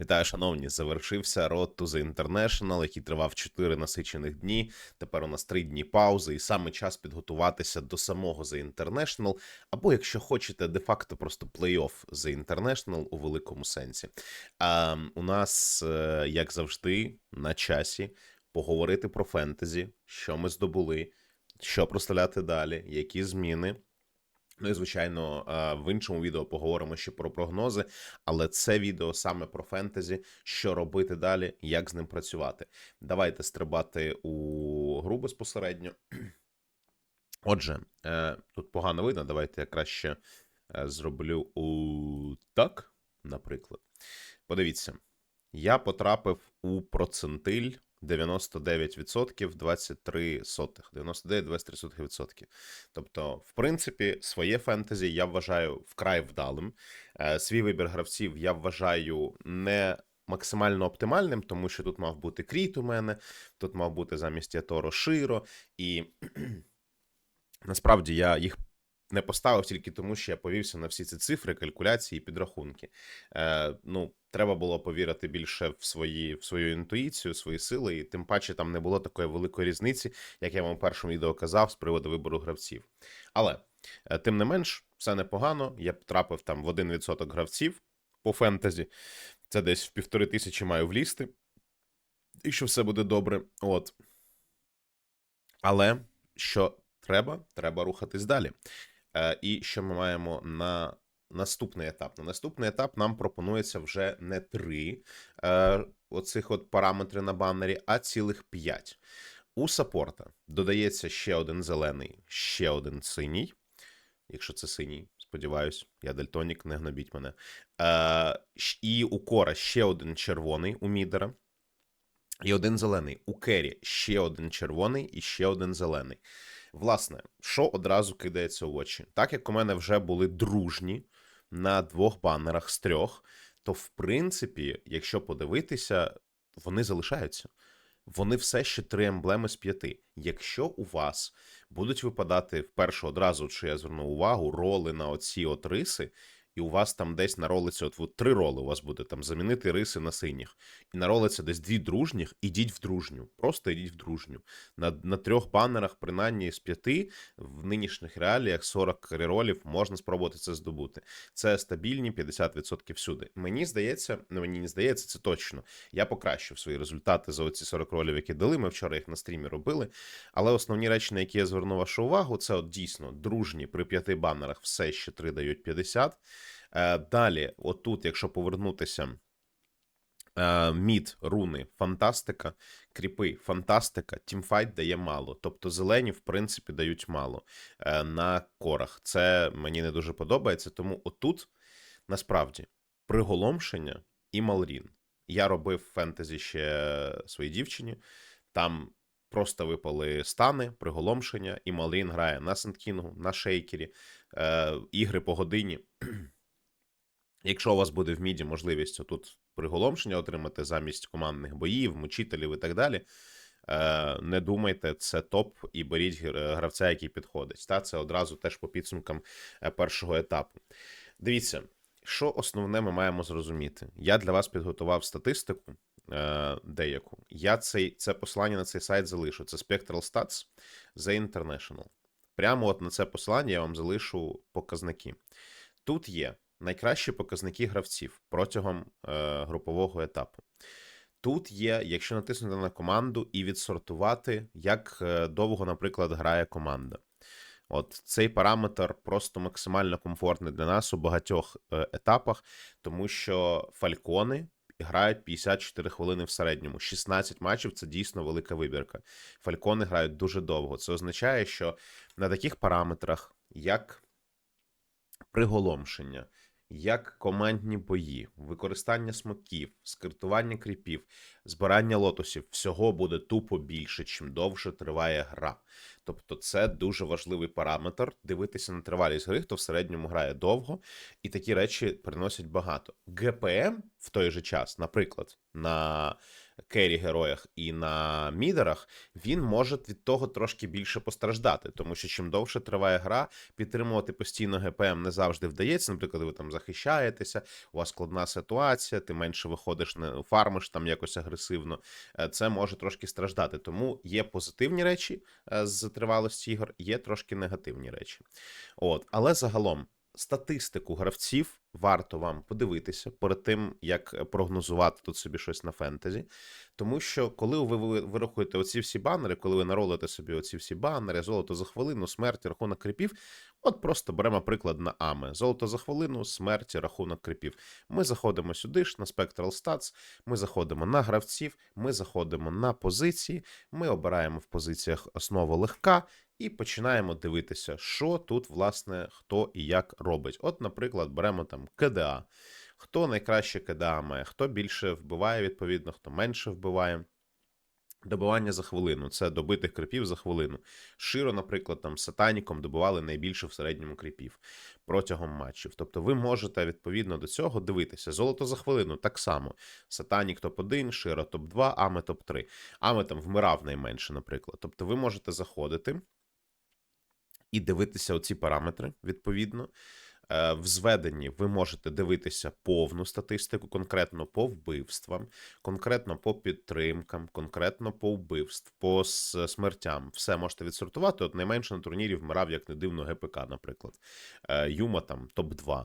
Вітаю, шановні! Завершився Road to the International, який тривав 4 насичених дні. Тепер у нас 3 дні паузи, і саме час підготуватися до самого The International, або, якщо хочете, де-факто просто плей-офф The International у великому сенсі. А, у нас, е, як завжди, на часі поговорити про фентезі, що ми здобули, що проставляти далі, які зміни. Ну і звичайно, е, в іншому відео поговоримо ще про прогнози, але це відео саме про фентезі, що робити далі, як з ним працювати. Давайте стрибати у гру безпосередньо. Отже, е, тут погано видно. Давайте я краще е, зроблю у так, наприклад. Подивіться, я потрапив у процентиль 99% 23 сотих. 99-23%. Тобто, в принципі, своє фентезі я вважаю вкрай вдалим. Е, Свій вибір гравців я вважаю не максимально оптимальним, тому що тут мав бути кріт у мене, тут мав бути замість Яторо Широ, і насправді я їх не поставив тільки тому, що я повівся на всі ці цифри, калькуляції підрахунки. Е, ну, треба було повірити більше в свої в свою інтуїцію, свої сили, і тим паче там не було такої великої різниці, як я вам у першому відео казав, з приводу вибору гравців. Але е, тим не менш, все непогано. Я потрапив там в 1% гравців по фентезі. Це десь в півтори тисячі маю влізти. І що все буде добре. От. Але що треба? Треба рухатись далі. Е, І що ми маємо на наступний етап? На наступний етап нам пропонується вже не три е, оцих от параметри на баннері, а цілих п'ять. У саппорта додається ще один зелений, ще один синій. Якщо це синій, сподіваюсь, я дальтонік, не гнобіть мене. Е, І у кора ще один червоний у мідера. І один зелений. У Кері ще один червоний і ще один зелений. Власне, що одразу кидається в очі? Так як у мене вже були дружні на двох банерах з трьох, то в принципі, якщо подивитися, вони залишаються. Вони все ще три емблеми з п'яти. Якщо у вас будуть випадати вперше одразу, що я звернув увагу, роли на оці от риси, і у вас там десь наролиться, от, от три роли у вас буде там замінити риси на синіх, і наролиться десь дві дружніх, ідіть в дружню. Просто ідіть в дружню. На, на трьох банерах, принаймні з п'яти, в нинішніх реаліях 40 реролів можна спробувати це здобути. Це стабільні 50% всюди. Мені здається, ну мені не здається, це точно. Я покращив свої результати за оці 40 ролів, які дали. Ми вчора їх на стрімі робили. Але основні речі, на які я звернув вашу увагу, це от дійсно дружні при п'яти банерах все ще три дають 50. Е, Далі, отут, якщо повернутися. Е, Мід, руни, фантастика, кріпи, фантастика, тімфайт дає мало. Тобто зелені, в принципі, дають мало е, на корах. Це мені не дуже подобається. Тому отут насправді приголомшення і Малрін. Я робив фентезі ще своїй дівчині. Там просто випали стани, приголомшення, і Малрін грає на Сенткінгу, на шейкері, е, ігри по годині. Якщо у вас буде в міді можливість тут приголомшення отримати замість командних боїв, мучителів і так далі, е, не думайте, це топ і беріть гравця, який підходить. Та це одразу теж по підсумкам е, першого етапу. Дивіться, що основне ми маємо зрозуміти. Я для вас підготував статистику е, деяку. Я цей, це посилання на цей сайт залишу. Це Spectral Stats The International. Прямо от на це посилання я вам залишу показники. Тут є найкращі показники гравців протягом е, групового етапу. Тут є, якщо натиснути на команду і відсортувати, як е, довго, наприклад, грає команда. От цей параметр просто максимально комфортний для нас у багатьох е, етапах, тому що фалькони грають 54 хвилини в середньому. 16 матчів це дійсно велика вибірка. Фалькони грають дуже довго. Це означає, що на таких параметрах, як приголомшення, як командні бої, використання смоків, скриптування кріпів, збирання лотосів, всього буде тупо більше, чим довше триває гра. Тобто, це дуже важливий параметр. Дивитися на тривалість гри, хто в середньому грає довго, і такі речі приносять багато. ГПМ, в той же час, наприклад, на керрі героях і на мідерах, він може від того трошки більше постраждати, тому що чим довше триває гра, підтримувати постійно ГПМ не завжди вдається. Наприклад, ви там захищаєтеся, у вас складна ситуація, ти менше виходиш не фармиш там якось агресивно. Е, Це може трошки страждати. Тому є позитивні речі е, з тривалості ігор, є трошки негативні речі. От, але загалом. Статистику гравців варто вам подивитися перед тим, як прогнозувати тут собі щось на фентезі. Тому що коли ви ви- вирахуєте оці всі банери, коли ви наролите собі оці всі банери, золото за хвилину, смерть, рахунок кріпів, от просто беремо приклад на Аме. Золото за хвилину, смерть, рахунок кріпів. Ми заходимо сюди ж на Spectral Stats, ми заходимо на гравців, ми заходимо на позиції, ми обираємо в позиціях основу легка і починаємо дивитися, що тут, власне, хто і як робить. От, наприклад, беремо там КДА. Хто найкраще КДА має, хто більше вбиває, відповідно, хто менше вбиває. Добивання за хвилину це добитих крипів за хвилину. Широ, наприклад, там сатаніком добивали найбільше в середньому крипів протягом матчів. Тобто ви можете відповідно до цього дивитися. Золото за хвилину так само. Сатанік топ-1, Широ топ-2, Аме топ-3. Аме там вмирав найменше, наприклад. Тобто ви можете заходити і дивитися оці параметри відповідно. Е, В зведенні ви можете дивитися повну статистику, конкретно по вбивствам, конкретно по підтримкам, конкретно по вбивств, по смертям. Все можете відсортувати. От найменше на турнірі вмирав, як не дивно, ГПК, наприклад. Е, Юма там топ-2.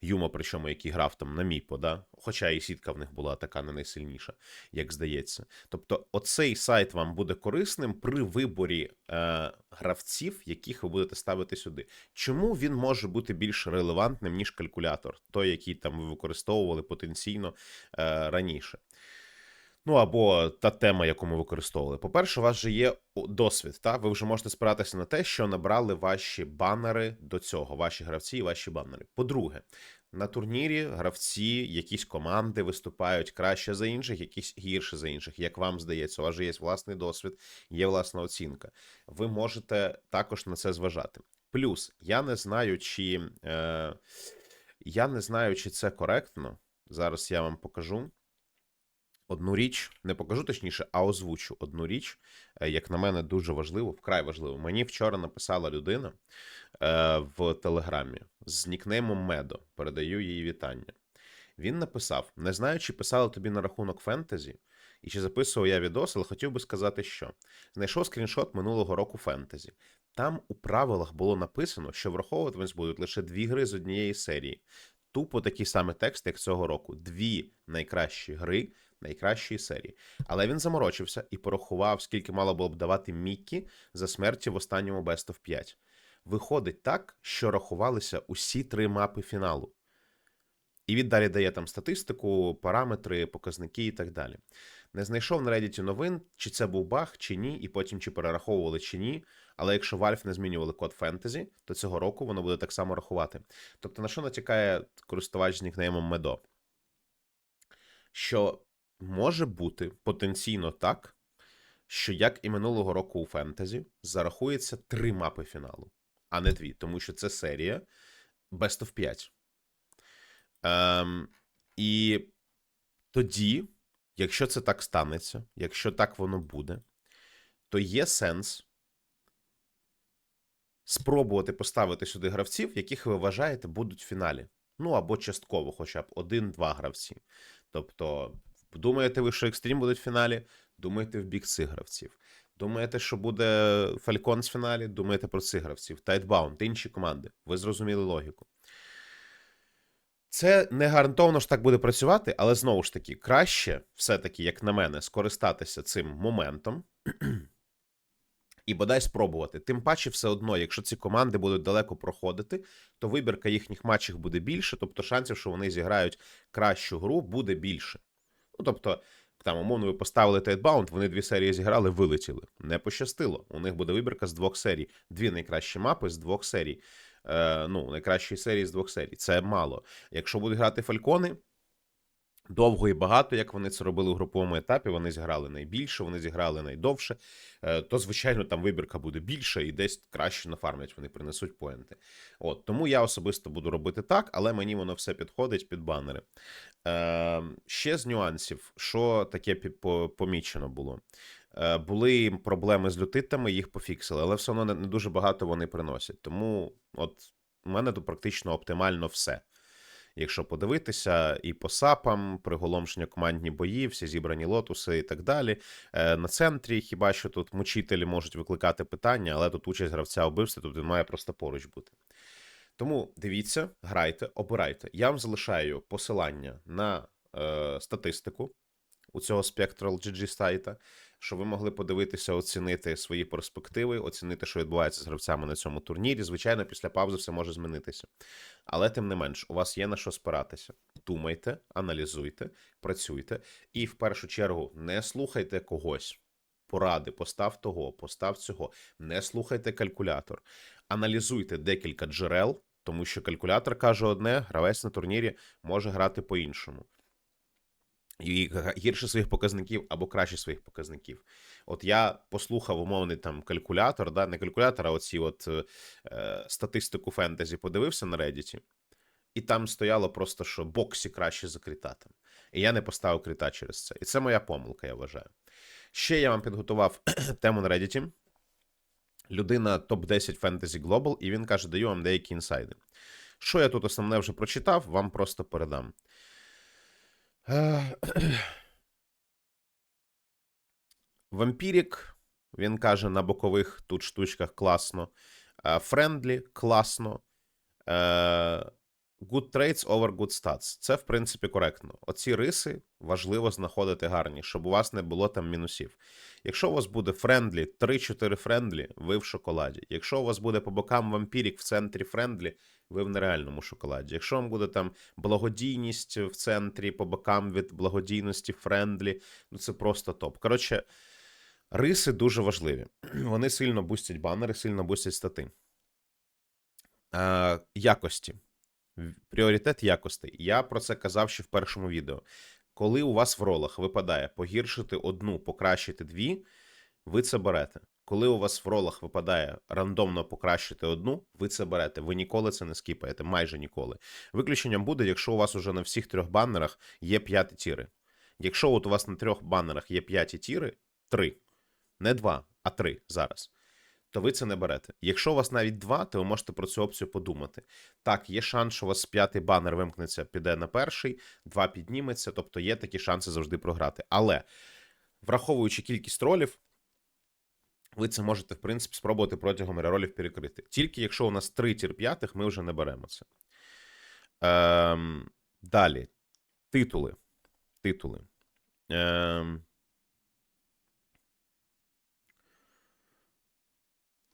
Юма, причому який грав там на Міпо, да? хоча і сітка в них була така не найсильніша, як здається. Тобто, оцей сайт вам буде корисним при виборі е, гравців, яких ви будете ставити сюди. Чому він може бути більш релевантним, ніж калькулятор, той, який там ви використовували потенційно е, раніше? Ну або та тема, яку ми використовували. По-перше, у вас же є досвід. Та? Ви вже можете спиратися на те, що набрали ваші банери до цього, ваші гравці і ваші банери. По-друге, на турнірі гравці, якісь команди виступають краще за інших, якісь гірше за інших. Як вам здається, у вас же є власний досвід, є власна оцінка. Ви можете також на це зважати. Плюс, я не знаю, чи е, я не знаю, чи це коректно. Зараз я вам покажу. Одну річ, не покажу точніше, а озвучу одну річ, е, як на мене, дуже важливо, вкрай важливо. Мені вчора написала людина е, в Телеграмі з нікнеймом Медо. Передаю їй вітання. Він написав: не знаю, чи писали тобі на рахунок фентезі, і чи записував я відос, але хотів би сказати, що знайшов скріншот минулого року фентезі. Там у правилах було написано, що враховуватимось будуть лише дві гри з однієї серії. Тупо такий самий текст, як цього року. Дві найкращі гри найкращої серії. Але він заморочився і порахував, скільки мало було б давати Міккі за смерті в останньому Best of 5. Виходить так, що рахувалися усі три мапи фіналу. І він далі дає там статистику, параметри, показники і так далі. Не знайшов на Reddit новин, чи це був баг, чи ні, і потім чи перераховували, чи ні. Але якщо Valve не змінювали код фентезі, то цього року воно буде так само рахувати. Тобто, на що натякає користувач з нікнеймом Медо? Що може бути потенційно так, що як і минулого року у фентезі зарахується три мапи фіналу, а не дві, тому що це серія Best of 5. Ем, і тоді, якщо це так станеться, якщо так воно буде, то є сенс спробувати поставити сюди гравців, яких ви вважаєте будуть в фіналі. Ну або частково, хоча б один-два гравці. Тобто, думаєте ви, що екстрім буде в фіналі? Думаєте в бік цих гравців. Думаєте, що буде Фалькон в фіналі? Думаєте про цих гравців. Тайтбаунд, інші команди. Ви зрозуміли логіку. Це не гарантовано ж так буде працювати, але знову ж таки, краще, все-таки, як на мене, скористатися цим моментом і бодай спробувати. Тим паче, все одно, якщо ці команди будуть далеко проходити, то вибірка їхніх матчів буде більше, тобто шансів, що вони зіграють кращу гру, буде більше. Ну, тобто, там, умовно, ви поставили Тайтбаунд, вони дві серії зіграли, вилетіли. Не пощастило. У них буде вибірка з двох серій. Дві найкращі мапи з двох серій. Е, ну, найкращі серії з двох серій. Це мало. Якщо будуть грати Фалькони, довго і багато, як вони це робили у груповому етапі. Вони зіграли найбільше, вони зіграли найдовше. Е, То, звичайно, там вибірка буде більша і десь краще нафармлять, вони принесуть поінти. От тому я особисто буду робити так, але мені воно все підходить під банери. Е, Ще з нюансів, що таке помічено було. Е, Були проблеми з лютитами, їх пофіксили, але все одно не, дуже багато вони приносять. Тому, от у мене тут практично оптимально все. Якщо подивитися, і по сапам, приголомшення командні бої, всі зібрані лотуси і так далі. Е, На центрі хіба що тут мучителі можуть викликати питання, але тут участь гравця у вбивстві, тут він має просто поруч бути. Тому дивіться, грайте, обирайте. Я вам залишаю посилання на е, статистику у цього Spectral GG сайта, щоб ви могли подивитися, оцінити свої перспективи, оцінити, що відбувається з гравцями на цьому турнірі. Звичайно, після паузи все може змінитися. Але тим не менш, у вас є на що спиратися. Думайте, аналізуйте, працюйте, і в першу чергу не слухайте когось. Поради, постав того, постав цього. Не слухайте калькулятор. Аналізуйте декілька джерел, тому що калькулятор каже одне, гравець на турнірі може грати по-іншому. І гірше своїх показників або краще своїх показників. От я послухав умовний там калькулятор, да, не калькулятор, а оці от е, статистику фентезі подивився на Reddit, і там стояло просто, що боксі краще за кріта. І я не поставив кріта через це. І це моя помилка, я вважаю. Ще я вам підготував тему на Reddit. Людина топ-10 Fantasy Global, і він каже: даю вам деякі інсайди. Що я тут основне вже прочитав, вам просто передам. Е, Вампірік, він каже, на бокових тут штучках класно. Е, Френдлі класно. Good traits over good stats. Це, в принципі, коректно. Оці риси важливо знаходити гарні, щоб у вас не було там мінусів. Якщо у вас буде френдлі, 3-4 френдлі, ви в шоколаді. Якщо у вас буде по бокам вампірік в центрі френдлі, ви в нереальному шоколаді. Якщо вам буде там благодійність в центрі, по бокам від благодійності френдлі, ну це просто топ. Коротше, риси дуже важливі. Вони сильно бустять банери, сильно бустять стати. Е, якості. Пріоритет якостей. Я про це казав ще в першому відео. Коли у вас в ролах випадає погіршити одну, покращити дві, ви це берете. Коли у вас в ролах випадає рандомно покращити одну, ви це берете. Ви ніколи це не скіпаєте, майже ніколи. Виключенням буде, якщо у вас уже на всіх трьох баннерах є п'яті тіри. Якщо от у вас на трьох баннерах є п'яті тіри, три, не два, а три зараз, то ви це не берете. Якщо у вас навіть два, то ви можете про цю опцію подумати. Так, є шанс, що у вас п'ятий банер вимкнеться, піде на перший, два підніметься, тобто є такі шанси завжди програти. Але враховуючи кількість ролів, ви це можете, в принципі, спробувати протягом ролів перекрити. Тільки якщо у нас три тір п'ятих, ми вже не беремо це. Ем, далі. Титули. Титули. Ем,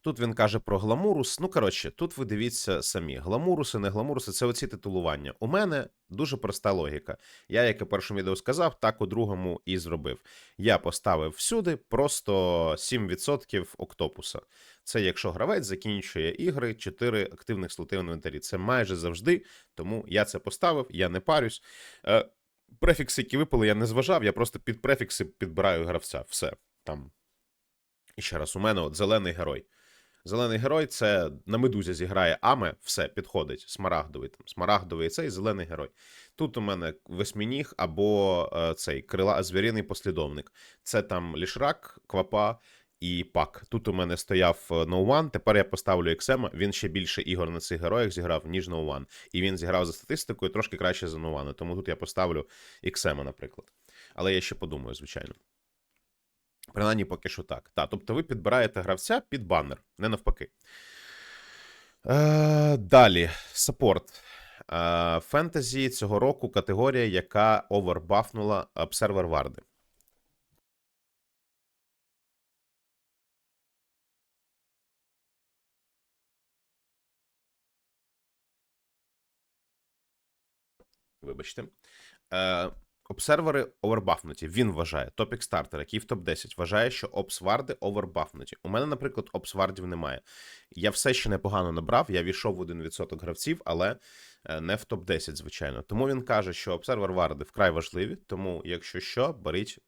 Тут він каже про гламурус. Ну, коротше, тут ви дивіться самі: гламуруси, не гламуруси це оці титулування. У мене дуже проста логіка. Я, як і першому відео сказав, так у другому і зробив. Я поставив всюди просто 7% октопуса. Це якщо гравець закінчує ігри 4 активних слоти в інвентарі. Це майже завжди, тому я це поставив, я не парюсь. Е, префікси, які випали, я не зважав, я просто під префікси підбираю гравця. Все там. І ще раз, у мене от зелений герой. Зелений герой це на медузі зіграє Аме, все, підходить. Смарагдовий там. Смарагдовий цей зелений герой. Тут у мене восьмініг або е, цей крила звіриний послідовник. Це там лішрак, квапа і пак. Тут у мене стояв е, No One, тепер я поставлю Ексема. Він ще більше ігор на цих героях зіграв, ніж No One. І він зіграв за статистикою трошки краще за No. Тому тут я поставлю Ексема, наприклад. Але я ще подумаю, звичайно. Принаймні, поки що так. Так, тобто ви підбираєте гравця під банер, не навпаки. Е, далі, саппорт. Е, фентезі цього року категорія, яка овербафнула Observer Варди. Вибачте. Е, Обсервери овербафнуті. Він вважає. Топік стартер, який в топ-10, вважає, що опсварди овербафнуті. У мене, наприклад, опсвардів немає. Я все ще непогано набрав, я війшов в 1% гравців, але е, не в топ-10, звичайно. Тому він каже, що обсервер варди вкрай важливі, тому, якщо що, беріть.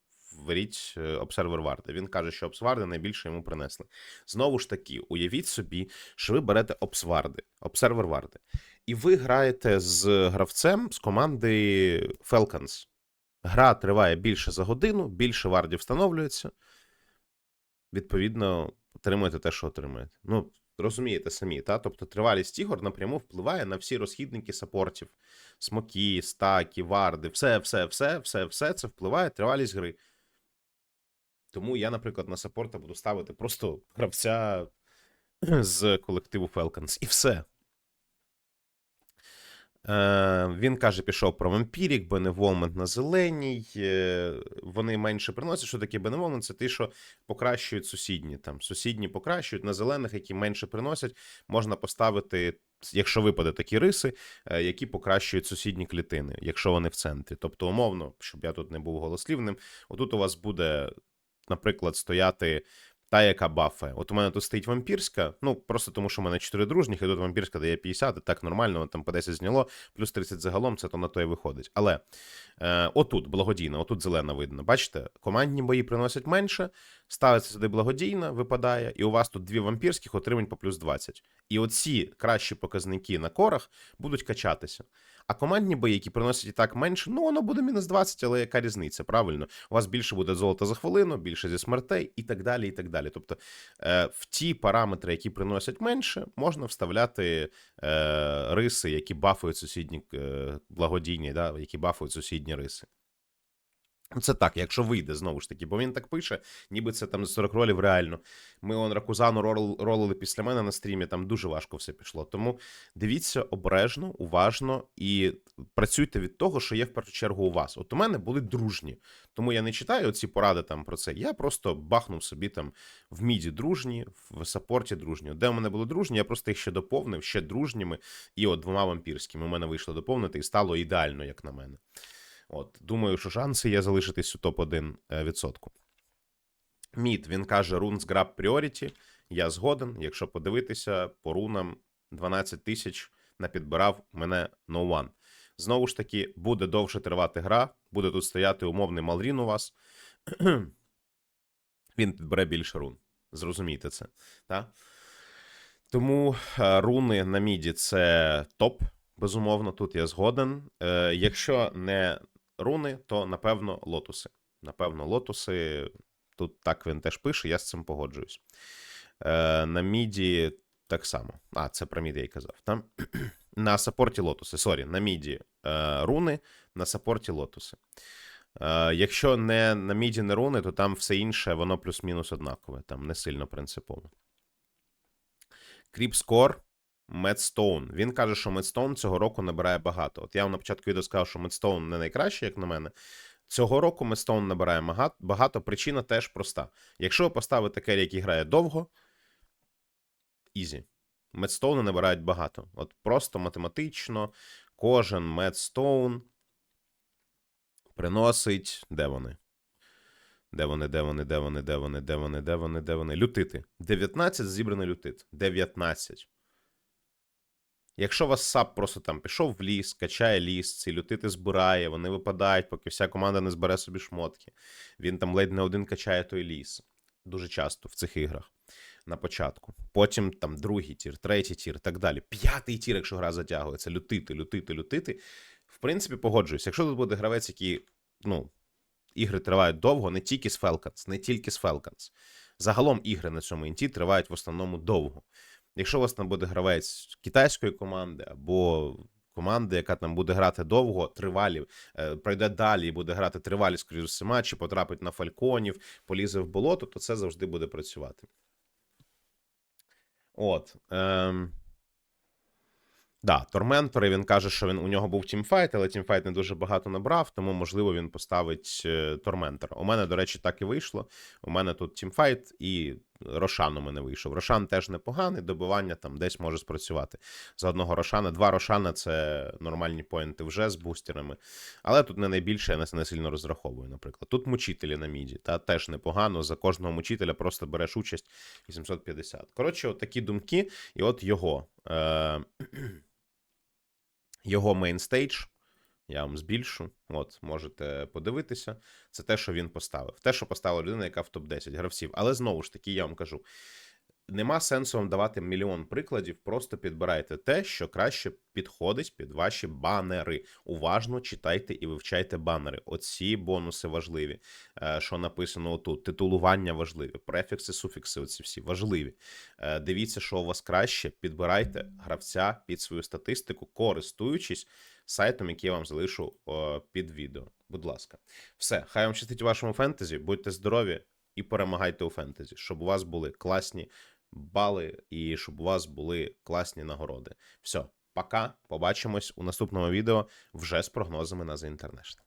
Беріть е, обсервер варди. Він каже, що обсварди найбільше йому принесли. Знову ж таки, уявіть собі, що ви берете обсварди, обсервер варди, і ви граєте з гравцем з команди Falcons. Гра триває більше за годину, більше вардів встановлюється. Відповідно, отримуєте те, що отримуєте. Ну, розумієте самі, та? Тобто тривалість ігор напряму впливає на всі розхідники саппортів, смоки, стаки, варди, все, все, все, все, все це впливає тривалість гри. Тому я, наприклад, на саппорта буду ставити просто гравця з колективу Falcons. І все. Е, він каже, пішов про вампірік, беневолмент на зеленій. Е, вони менше приносять. Що таке беневолмент? Це ті, що покращують сусідні. Там сусідні покращують на зелених, які менше приносять. Можна поставити, якщо випаде такі риси, е, які покращують сусідні клітини, якщо вони в центрі. Тобто, умовно, щоб я тут не був голослівним, отут у вас буде, наприклад, стояти. Та, яка бафає. От у мене тут стоїть вампірська, ну просто тому, що в мене 4 дружніх, і тут вампірська дає 50, і так нормально, там по 10 зняло, плюс 30 загалом, це то на то і виходить. Але е, отут благодійна, отут зелена видно. Бачите, командні бої приносять менше, ставиться сюди благодійна, випадає, і у вас тут дві вампірських отримань по плюс 20. І оці кращі показники на корах будуть качатися. А командні бої, які приносять і так менше, ну воно буде мінус 20, але яка різниця? Правильно, у вас більше буде золота за хвилину, більше зі смертей і так далі. і так далі. Тобто е, в ті параметри, які приносять менше, можна вставляти е, риси, які бафують сусідні е, благодійні, да, які бафують сусідні риси. Ну, Це так, якщо вийде знову ж таки, бо він так пише, ніби це там з 40 ролів реально. Ми он Ракузану рол- ролили після мене на стрімі, там дуже важко все пішло. Тому дивіться обережно, уважно і працюйте від того, що є в першу чергу у вас. От у мене були дружні, тому я не читаю ці поради там про це. Я просто бахнув собі там в міді дружні, в саппорті дружні. Де у мене були дружні, я просто їх ще доповнив, ще дружніми, і от двома вампірськими. У мене вийшло доповнити і стало ідеально, як на мене. От, думаю, що шанси є залишитись у топ-1 е, відсотку. Мід, він каже, runes grab priority. Я згоден. Якщо подивитися, по рунам 12 тисяч напідбирав мене no one. Знову ж таки, буде довше тривати гра, буде тут стояти умовний Малрін у вас. Він підбере більше рун. Зрозумійте це. Та? Тому е, руни на міді це топ. Безумовно, тут я згоден. Е, якщо не руни, то напевно лотуси. Напевно, лотуси. Тут так він теж пише, я з цим погоджуюсь. Е, на міді так само. А, це про міді я й казав. Там? на саппорті лотуси. Сорі, на міді е, руни, на саппорті лотуси. Е, якщо не на міді не руни, то там все інше, воно плюс-мінус однакове, там не сильно принципово. Кріпскор. Медстоун. Він каже, що Медстоун цього року набирає багато. От я вам на початку відео сказав, що Медстоун не найкраще, як на мене. Цього року Медстоун набирає багато. Причина теж проста. Якщо ви поставите керрі, який грає довго, ізі. Медстоуни набирають багато. От просто математично кожен Медстоун приносить. Де вони? Де вони, де вони, де вони, де вони, де вони, де вони, де вони? Лютити. 19 зібраний лютит. 19. Якщо вас САП просто там пішов в ліс, качає ліс, ці лютити збирає, вони випадають, поки вся команда не збере собі шмотки. Він там ледь не один качає той ліс. Дуже часто в цих іграх. На початку. Потім там другий тір, третій тір, так далі. П'ятий тір, якщо гра затягується, лютити, лютити, лютити. В принципі, погоджуюсь. Якщо тут буде гравець, який, ну, ігри тривають довго, не тільки з Falcons, не тільки з Falcons. Загалом ігри на цьому інті тривають в основному довго. Якщо у вас там буде гравець китайської команди або команди, яка там буде грати довго, тривалі, е, пройде далі і буде грати тривалі, скоріш за все, матчі, потрапить на фальконів, полізе в болото, то це завжди буде працювати. От. Ем... Да, Торментори, він каже, що він у нього був тімфайт, але тімфайт не дуже багато набрав, тому, можливо, він поставить е, Торментора. У мене, до речі, так і вийшло. У мене тут тімфайт і Рошан у мене вийшов. Рошан теж непоганий, добивання там десь може спрацювати. За одного Рошана. Два Рошана це нормальні поінти вже з бустерами. Але тут не найбільше, я не сильно розраховую, наприклад. Тут мучителі на міді, та теж непогано. За кожного мучителя просто береш участь 850. Коротше, от такі думки, і от його. Е- його мейнстейдж. Я вам збільшу. От, можете подивитися. Це те, що він поставив. Те, що поставила людина, яка в топ-10 гравців. Але знову ж таки, я вам кажу: нема сенсу вам давати мільйон прикладів, просто підбирайте те, що краще підходить під ваші банери. Уважно читайте і вивчайте банери. Оці бонуси важливі. Е, Що написано отут. Титулування важливі, префікси, суфікси, оці всі важливі. Е, Дивіться, що у вас краще. Підбирайте гравця під свою статистику, користуючись сайтом, який я вам залишу під відео. Будь ласка, все. Хай вам щастить у вашому фентезі. Будьте здорові і перемагайте у фентезі, щоб у вас були класні бали і щоб у вас були класні нагороди. Все, пока. Побачимось у наступному відео вже з прогнозами на The International.